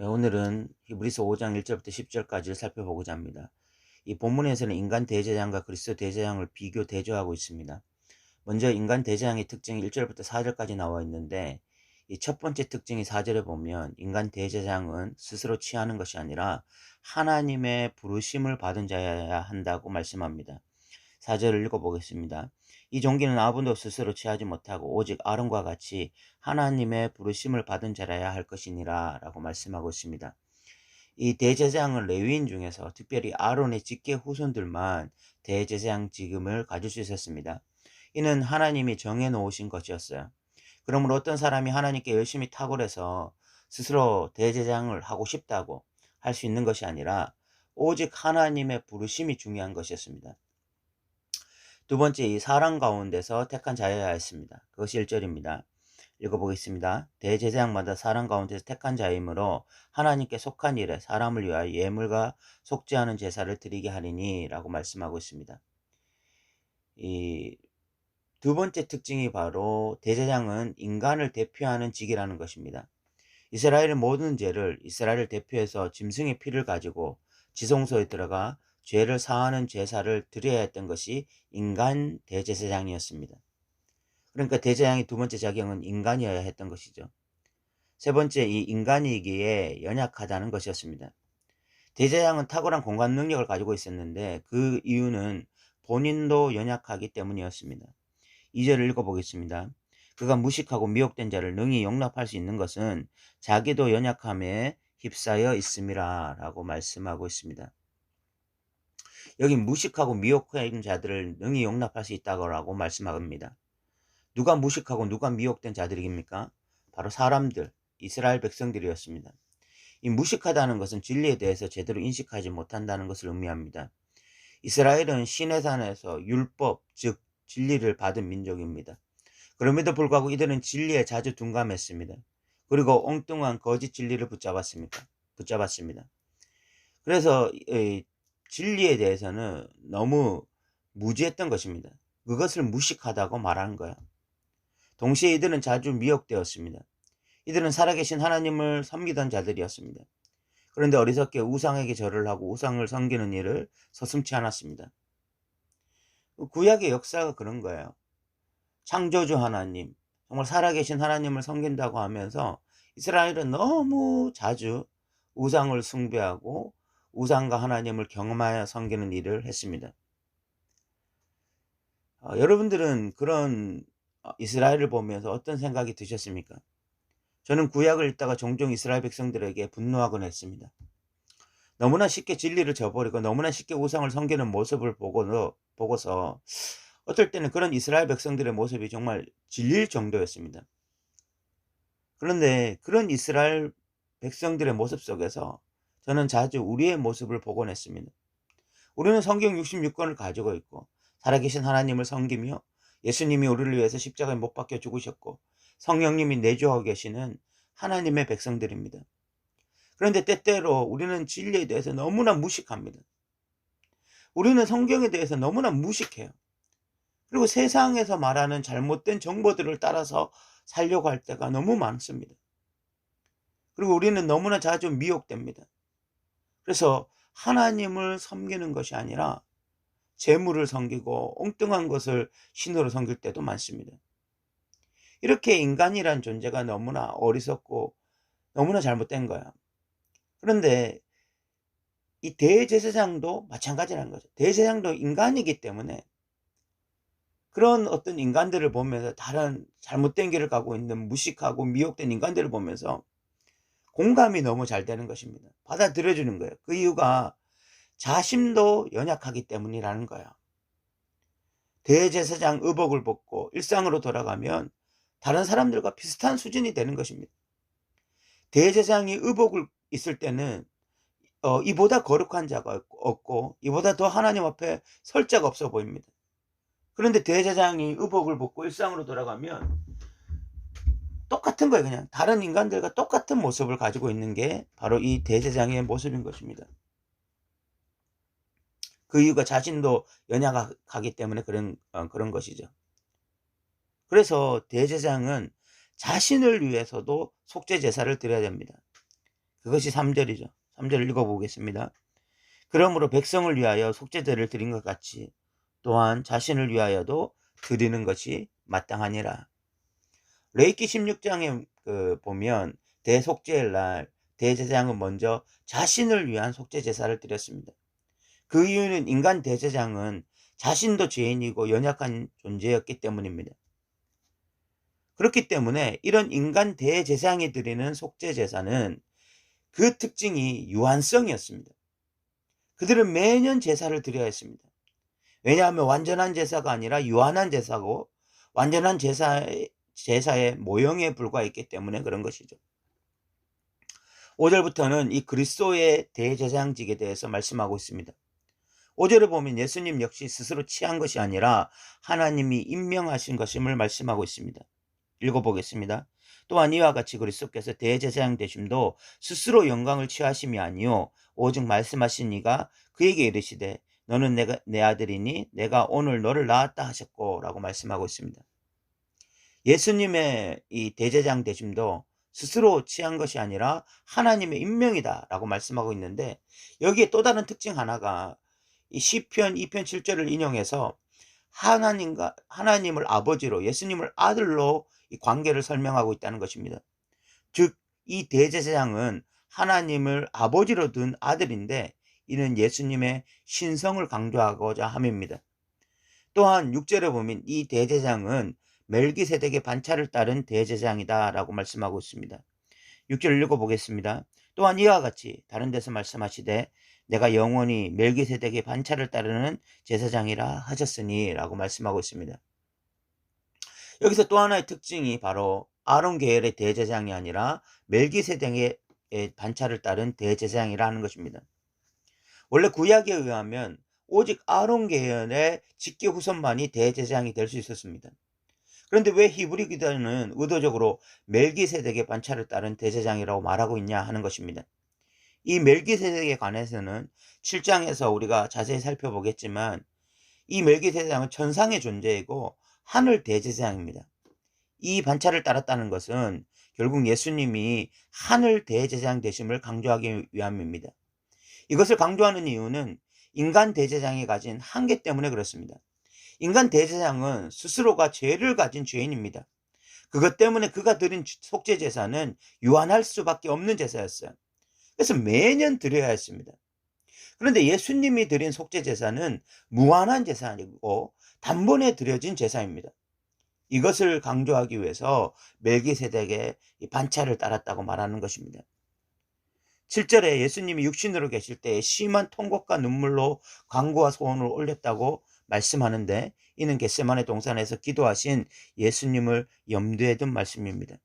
예, 오늘은 히브리서 5장 1절부터 10절까지를 살펴보고자 합니다. 이 본문에서는 인간 대제장과 그리스도 대제장을 비교 대조하고 있습니다. 먼저 인간 대제장의 특징이 1절부터 4절까지 나와 있는데 이 첫 번째 특징이 4절에 보면 인간 대제장은 스스로 취하는 것이 아니라 하나님의 부르심을 받은 자여야 한다고 말씀합니다. 4절을 읽어보겠습니다. 이 종기는 아무도 스스로 취하지 못하고 오직 아론과 같이 하나님의 부르심을 받은 자라야 할 것이니라 라고 말씀하고 있습니다. 이 대제사장은 레위인 중에서 특별히 아론의 직계 후손들만 대제사장 직임을 가질 수 있었습니다. 이는 하나님이 정해 놓으신 것이었어요. 그러므로 어떤 사람이 하나님께 열심히 탁월해서 스스로 대제사장을 하고 싶다고 할 수 있는 것이 아니라 오직 하나님의 부르심이 중요한 것이었습니다. 두 번째, 이 사람 가운데서 택한 자여야 했습니다. 그것이 1절입니다. 읽어보겠습니다. 대제사장마다 사람 가운데서 택한 자이므로 하나님께 속한 일에 사람을 위하여 예물과 속죄하는 제사를 드리게 하리니 라고 말씀하고 있습니다. 이 두 번째 특징이 바로 대제장은 인간을 대표하는 직이라는 것입니다. 이스라엘의 모든 죄를 이스라엘을 대표해서 짐승의 피를 가지고 지성소에 들어가 죄를 사하는 제사를 드려야 했던 것이 인간 대제사장이었습니다. 그러니까 대제사장의 두 번째 작용은 인간이어야 했던 것이죠. 세 번째, 이 인간이기에 연약하다는 것이었습니다. 대제사장은 탁월한 공간 능력을 가지고 있었는데 그 이유는 본인도 연약하기 때문이었습니다. 2절을 읽어보겠습니다. 그가 무식하고 미혹된 자를 능히 용납할 수 있는 것은 자기도 연약함에 휩싸여 있음이라 라고 말씀하고 있습니다. 여기 무식하고 미혹된 자들을 능히 용납할 수 있다고 말씀합니다. 누가 무식하고 누가 미혹된 자들입니까? 바로 사람들, 이스라엘 백성들이었습니다. 이 무식하다는 것은 진리에 대해서 제대로 인식하지 못한다는 것을 의미합니다. 이스라엘은 시내산에서 율법, 즉 진리를 받은 민족입니다. 그럼에도 불구하고 이들은 진리에 자주 둔감했습니다. 그리고 엉뚱한 거짓 진리를 붙잡았습니다. 붙잡았습니다. 그래서 진리에 대해서는 너무 무지했던 것입니다. 그것을 무식하다고 말하는 거야. 동시에 이들은 자주 미혹되었습니다. 이들은 살아계신 하나님을 섬기던 자들이었습니다. 그런데 어리석게 우상에게 절을 하고 우상을 섬기는 일을 서슴치 않았습니다. 구약의 역사가 그런 거예요. 창조주 하나님, 정말 살아계신 하나님을 섬긴다고 하면서 이스라엘은 너무 자주 우상을 숭배하고 우상과 하나님을 경험하여 섬기는 일을 했습니다. 어, 여러분들은 그런 어, 이스라엘을 보면서 어떤 생각이 드셨습니까? 저는 구약을 읽다가 종종 이스라엘 백성들에게 분노하곤 했습니다. 너무나 쉽게 진리를 저버리고 너무나 쉽게 우상을 섬기는 모습을 보고, 보고서 어떨 때는 그런 이스라엘 백성들의 모습이 정말 질릴 정도였습니다. 그런데 그런 이스라엘 백성들의 모습 속에서 저는 자주 우리의 모습을 보곤 했습니다. 우리는 성경 66권을 가지고 있고 살아계신 하나님을 섬기며 예수님이 우리를 위해서 십자가에 못 박혀 죽으셨고 성령님이 내주하고 계시는 하나님의 백성들입니다. 그런데 때때로 우리는 진리에 대해서 너무나 무식합니다. 우리는 성경에 대해서 너무나 무식해요. 그리고 세상에서 말하는 잘못된 정보들을 따라서 살려고 할 때가 너무 많습니다. 그리고 우리는 너무나 자주 미혹됩니다. 그래서 하나님을 섬기는 것이 아니라 재물을 섬기고 엉뚱한 것을 신으로 섬길 때도 많습니다. 이렇게 인간이란 존재가 너무나 어리석고 너무나 잘못된 거야. 그런데 이 대제사장도 마찬가지라는 거죠. 대제사장도 인간이기 때문에 그런 어떤 인간들을 보면서 다른 잘못된 길을 가고 있는 무식하고 미혹된 인간들을 보면서 공감이 너무 잘 되는 것입니다. 받아들여주는 거예요. 그 이유가 자신도 연약하기 때문이라는 거예요. 대제사장 의복을 벗고 일상으로 돌아가면 다른 사람들과 비슷한 수준이 되는 것입니다. 대제사장이 의복을 있을 때는 어, 이보다 거룩한 자가 없고 이보다 더 하나님 앞에 설 자가 없어 보입니다. 그런데 대제사장이 의복을 벗고 일상으로 돌아가면 똑같은 거예요. 그냥 다른 인간들과 똑같은 모습을 가지고 있는 게 바로 이 대제장의 모습인 것입니다. 그 이유가 자신도 연약하기 때문에 그런 어, 그런 것이죠. 그래서 대제장은 자신을 위해서도 속죄 제사를 드려야 됩니다. 그것이 3절이죠. 3절을 읽어보겠습니다. 그러므로 백성을 위하여 속죄제를 드린 것 같이 또한 자신을 위하여도 드리는 것이 마땅하니라. 레이키 16장에 그 보면 대속죄일 날 대제사장은 먼저 자신을 위한 속죄 제사를 드렸습니다. 그 이유는 인간 대제사장은 자신도 죄인이고 연약한 존재였기 때문입니다. 그렇기 때문에 이런 인간 대제사장이 드리는 속죄 제사는 그 특징이 유한성이었습니다. 그들은 매년 제사를 드려야 했습니다. 왜냐하면 완전한 제사가 아니라 유한한 제사고 완전한 제사의, 제사의 모형에 불과했기 때문에 그런 것이죠. 5절부터는 이 그리스도의 대제사장직에 대해서 말씀하고 있습니다. 5절에 보면 예수님 역시 스스로 취한 것이 아니라 하나님이 임명하신 것임을 말씀하고 있습니다. 읽어보겠습니다. 또한 이와 같이 그리스도께서 대제사장 되심도 스스로 영광을 취하심이 아니요 오직 말씀하신 이가 그에게 이르시되 너는 내가 내 아들이니 내가 오늘 너를 낳았다 하셨고라고 말씀하고 있습니다. 예수님의 이 대제장 되심도 스스로 취한 것이 아니라 하나님의 임명이다라고 말씀하고 있는데 여기에 또 다른 특징 하나가 이 시편 2편 7절을 인용해서 하나님과 하나님을 아버지로 예수님을 아들로 이 관계를 설명하고 있다는 것입니다. 즉 이 대제사장은 하나님을 아버지로 둔 아들인데 이는 예수님의 신성을 강조하고자 함입니다. 또한 6절에 보면 이 대제사장은 멜기세덱의 반차를 따른 대제사장이다 라고 말씀하고 있습니다. 6절 읽어보겠습니다. 또한 이와 같이 다른 데서 말씀하시되 내가 영원히 멜기세덱의 반차를 따르는 제사장이라 하셨으니 라고 말씀하고 있습니다. 여기서 또 하나의 특징이 바로 아론 계열의 대제사장이 아니라 멜기세덱의 반차를 따른 대제사장이라는 것입니다. 원래 구약에 의하면 오직 아론 계열의 직계 후손만이 대제사장이 될 수 있었습니다. 그런데 왜 히브리 기자는 의도적으로 멜기세덱의 반차를 따른 대제사장이라고 말하고 있냐 하는 것입니다. 이 멜기세덱에 관해서는 7장에서 우리가 자세히 살펴보겠지만 이 멜기세덱은 천상의 존재이고 하늘 대제사장입니다. 이 반차를 따랐다는 것은 결국 예수님이 하늘 대제사장 되심을 강조하기 위함입니다. 이것을 강조하는 이유는 인간 대제사장이 가진 한계 때문에 그렇습니다. 인간 대제사장은 스스로가 죄를 가진 죄인입니다. 그것 때문에 그가 드린 속죄 제사는 유한할 수밖에 없는 제사였어요. 그래서 매년 드려야 했습니다. 그런데 예수님이 드린 속죄 제사는 무한한 제사이고 단번에 드려진 제사입니다. 이것을 강조하기 위해서 멜기세덱의 반차를 따랐다고 말하는 것입니다. 7절에 예수님이 육신으로 계실 때 심한 통곡과 눈물로 광고와 소원을 올렸다고 말씀하는데 이는 겟세만의 동산에서 기도하신 예수님을 염두에 둔 말씀입니다.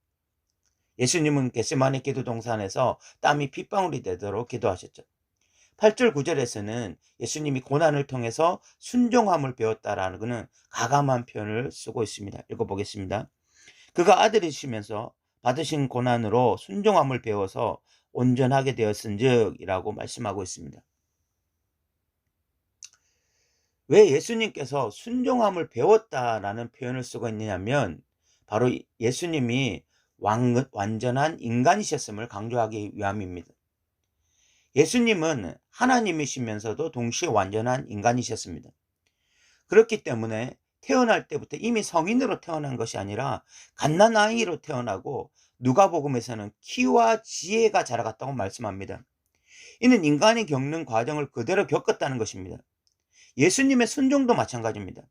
예수님은 겟세만의 기도 동산에서 땀이 핏방울이 되도록 기도하셨죠. 8절 9절에서는 예수님이 고난을 통해서 순종함을 배웠다라는 것은 가감한 표현을 쓰고 있습니다. 읽어보겠습니다. 그가 아들이시면서 받으신 고난으로 순종함을 배워서 온전하게 되었은즉이라고 말씀하고 있습니다. 왜 예수님께서 순종함을 배웠다라는 표현을 쓰고 있느냐면 바로 예수님이 왕, 완전한 인간이셨음을 강조하기 위함입니다. 예수님은 하나님이시면서도 동시에 완전한 인간이셨습니다. 그렇기 때문에 태어날 때부터 이미 성인으로 태어난 것이 아니라 갓난아이로 태어나고 누가복음에서는 키와 지혜가 자라갔다고 말씀합니다. 이는 인간이 겪는 과정을 그대로 겪었다는 것입니다. 예수님의 순종도 마찬가지입니다.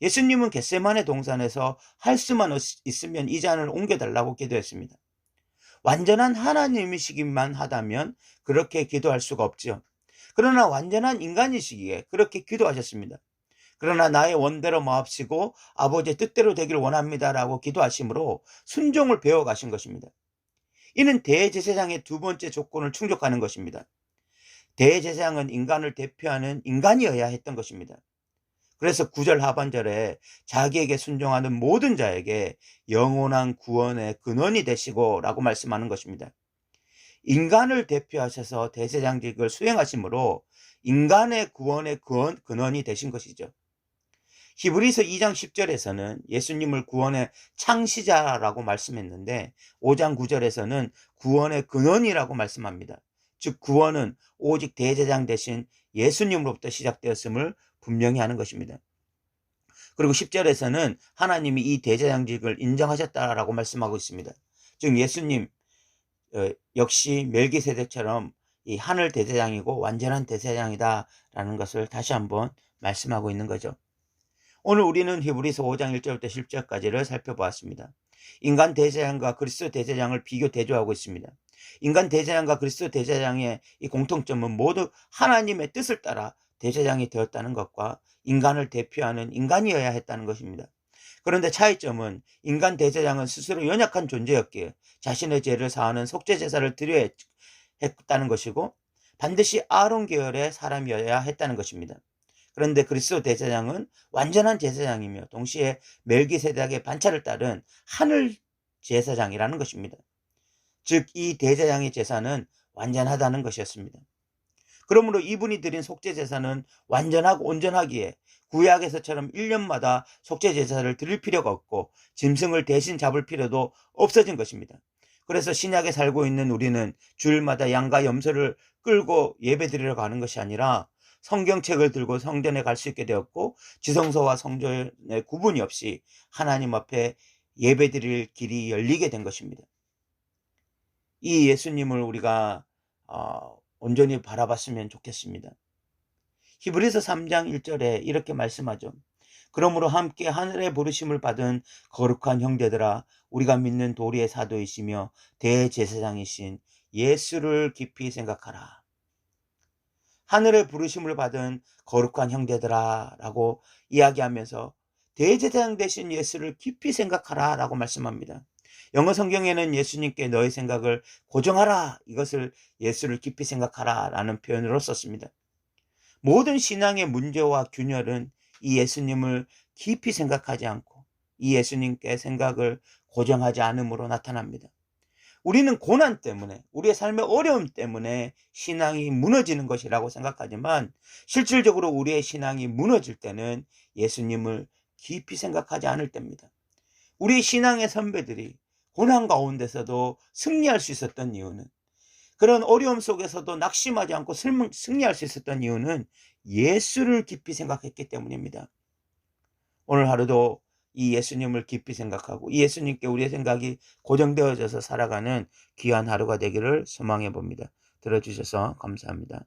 예수님은 겟세만의 동산에서 할 수만 있으면 이 잔을 옮겨달라고 기도했습니다. 완전한 하나님이시기만 하다면 그렇게 기도할 수가 없죠. 그러나 완전한 인간이시기에 그렇게 기도하셨습니다. 그러나 나의 원대로 마옵시고 아버지의 뜻대로 되기를 원합니다라고 기도하심으로 순종을 배워 가신 것입니다. 이는 대제사장의 두 번째 조건을 충족하는 것입니다. 대제사장은 인간을 대표하는 인간이어야 했던 것입니다. 그래서 구절 하반절에 자기에게 순종하는 모든 자에게 영원한 구원의 근원이 되시고 라고 말씀하는 것입니다. 인간을 대표하셔서 대제장직을 수행하심으로 인간의 구원의 근원이 되신 것이죠. 히브리서 2장 10절에서는 예수님을 구원의 창시자라고 말씀했는데 5장 9절에서는 구원의 근원이라고 말씀합니다. 즉 구원은 오직 대제장 대신 예수님으로부터 시작되었음을 분명히 하는 것입니다. 그리고 10절에서는 하나님이 이 대제장직을 인정하셨다라고 말씀하고 있습니다. 즉 예수님 어, 역시 멜기세덱처럼 이 하늘 대제장이고 완전한 대제장이다라는 것을 다시 한번 말씀하고 있는 거죠. 오늘 우리는 히브리서 5장 1절부터 10절까지를 살펴보았습니다. 인간 대제장과 그리스도 대제장을 비교 대조하고 있습니다. 인간 대제장과 그리스도 대제장의 이 공통점은 모두 하나님의 뜻을 따라 대제장이 되었다는 것과 인간을 대표하는 인간이어야 했다는 것입니다. 그런데 차이점은 인간 대제장은 스스로 연약한 존재였기에 자신의 죄를 사하는 속죄 제사를 드려야 했다는 것이고 반드시 아론 계열의 사람이어야 했다는 것입니다. 그런데 그리스도 대제장은 완전한 제사장이며 동시에 멜기세덱의 반차를 따른 하늘 제사장이라는 것입니다. 즉 이 대제장의 제사는 완전하다는 것이었습니다. 그러므로 이분이 드린 속죄 제사는 완전하고 온전하기에 구약에서처럼 1년마다 속죄 제사를 드릴 필요가 없고 짐승을 대신 잡을 필요도 없어진 것입니다. 그래서 신약에 살고 있는 우리는 주일마다 양과 염소를 끌고 예배드리러 가는 것이 아니라 성경책을 들고 성전에 갈 수 있게 되었고 지성소와 성전의 구분이 없이 하나님 앞에 예배드릴 길이 열리게 된 것입니다. 이 예수님을 우리가 어, 온전히 바라봤으면 좋겠습니다. 히브리서 3장 1절에 이렇게 말씀하죠. 그러므로 함께 하늘의 부르심을 받은 거룩한 형제들아 우리가 믿는 도리의 사도이시며 대제사장이신 예수를 깊이 생각하라. 하늘의 부르심을 받은 거룩한 형제들아 라고 이야기하면서 대제사장 되신 예수를 깊이 생각하라 라고 말씀합니다. 영어 성경에는 예수님께 너의 생각을 고정하라 이것을 예수를 깊이 생각하라 라는 표현으로 썼습니다. 모든 신앙의 문제와 균열은 이 예수님을 깊이 생각하지 않고 이 예수님께 생각을 고정하지 않음으로 나타납니다. 우리는 고난 때문에 우리의 삶의 어려움 때문에 신앙이 무너지는 것이라고 생각하지만 실질적으로 우리의 신앙이 무너질 때는 예수님을 깊이 생각하지 않을 때입니다. 우리 신앙의 선배들이 고난 가운데서도 승리할 수 있었던 이유는 그런 어려움 속에서도 낙심하지 않고 승리할 수 있었던 이유는 예수를 깊이 생각했기 때문입니다. 오늘 하루도 이 예수님을 깊이 생각하고 이 예수님께 우리의 생각이 고정되어져서 살아가는 귀한 하루가 되기를 소망해 봅니다. 들어주셔서 감사합니다.